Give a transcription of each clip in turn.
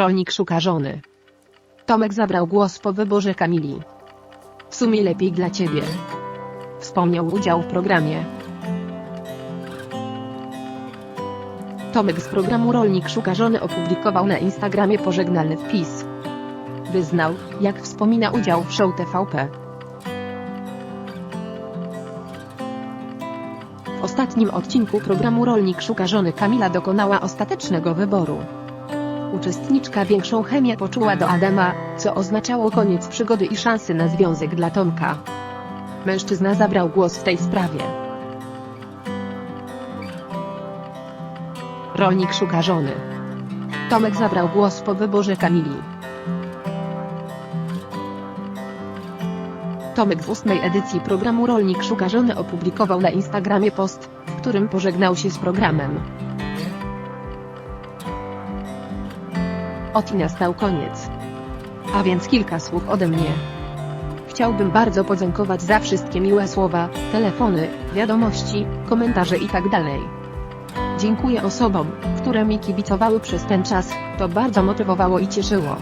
Rolnik szuka żony. Tomek zabrał głos po wyborze Kamili. W sumie lepiej dla ciebie. Wspomniał udział w programie. Tomek z programu Rolnik szuka żony opublikował na Instagramie pożegnalny wpis. Wyznał, jak wspomina udział w show TVP. W ostatnim odcinku programu Rolnik szuka żony Kamila dokonała ostatecznego wyboru. Uczestniczka większą chemię poczuła do Adama, co oznaczało koniec przygody i szansy na związek dla Tomka. Mężczyzna zabrał głos w tej sprawie. Rolnik szuka żony. Tomek zabrał głos po wyborze Kamili. Tomek w ósmej edycji programu Rolnik szuka żony opublikował na Instagramie post, w którym pożegnał się z programem. Ot i nastał koniec. A więc kilka słów ode mnie. Chciałbym bardzo podziękować za wszystkie miłe słowa, telefony, wiadomości, komentarze itd. Dziękuję osobom, które mi kibicowały przez ten czas, to bardzo motywowało i cieszyło.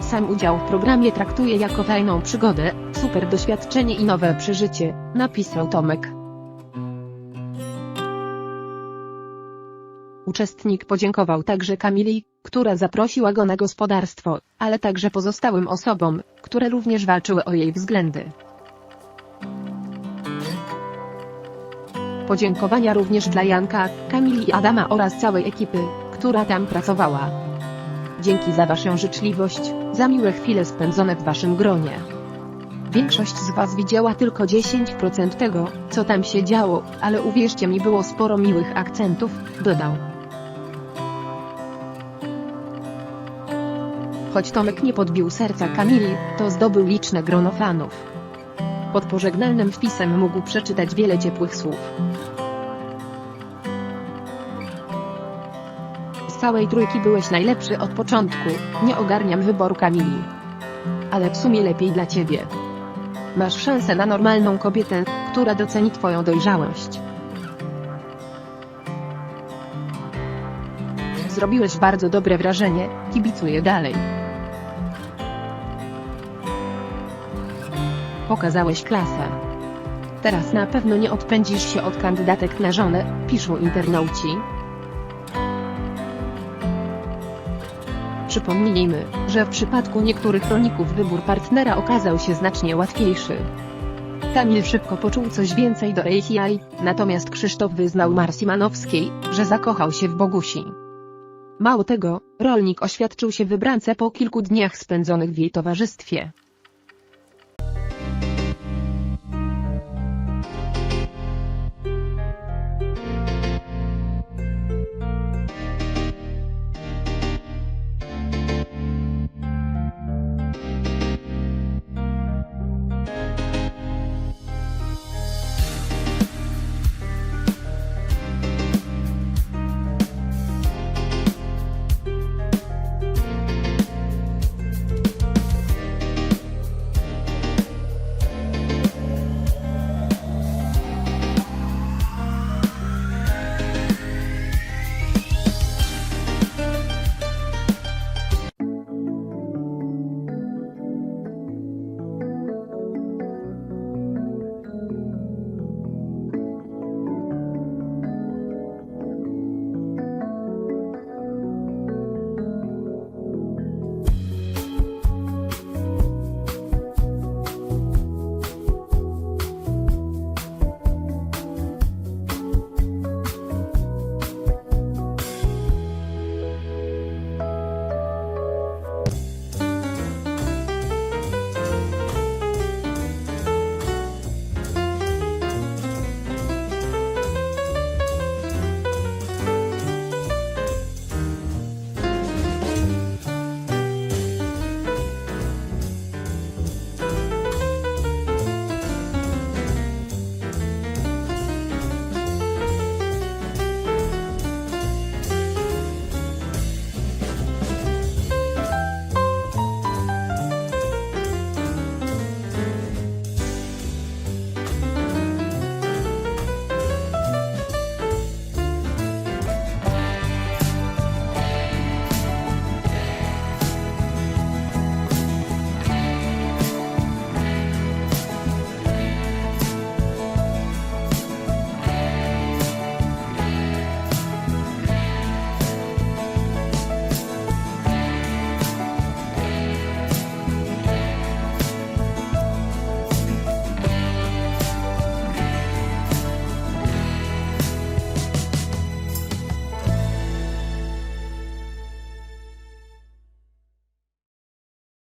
Sam udział w programie traktuję jako fajną przygodę, super doświadczenie i nowe przeżycie, napisał Tomek. Uczestnik podziękował także Kamili, która zaprosiła go na gospodarstwo, ale także pozostałym osobom, które również walczyły o jej względy. Podziękowania również dla Janka, Kamili i Adama oraz całej ekipy, która tam pracowała. Dzięki za Waszą życzliwość, za miłe chwile spędzone w Waszym gronie. Większość z Was widziała tylko 10% tego, co tam się działo, ale uwierzcie mi było sporo miłych akcentów, dodał. Choć Tomek nie podbił serca Kamili, to zdobył liczne grono fanów. Pod pożegnalnym wpisem mógł przeczytać wiele ciepłych słów. Z całej trójki byłeś najlepszy od początku, nie ogarniam wyboru Kamili. Ale w sumie lepiej dla ciebie. Masz szansę na normalną kobietę, która doceni twoją dojrzałość. Zrobiłeś bardzo dobre wrażenie, kibicuję dalej. Pokazałeś klasę. Teraz na pewno nie odpędzisz się od kandydatek na żonę, piszą internauci. Przypomnijmy, że w przypadku niektórych rolników wybór partnera okazał się znacznie łatwiejszy. Kamil szybko poczuł coś więcej do ACI, natomiast Krzysztof wyznał Marsji Manowskiej, że zakochał się w Bogusi. Mało tego, rolnik oświadczył się wybrance po kilku dniach spędzonych w jej towarzystwie.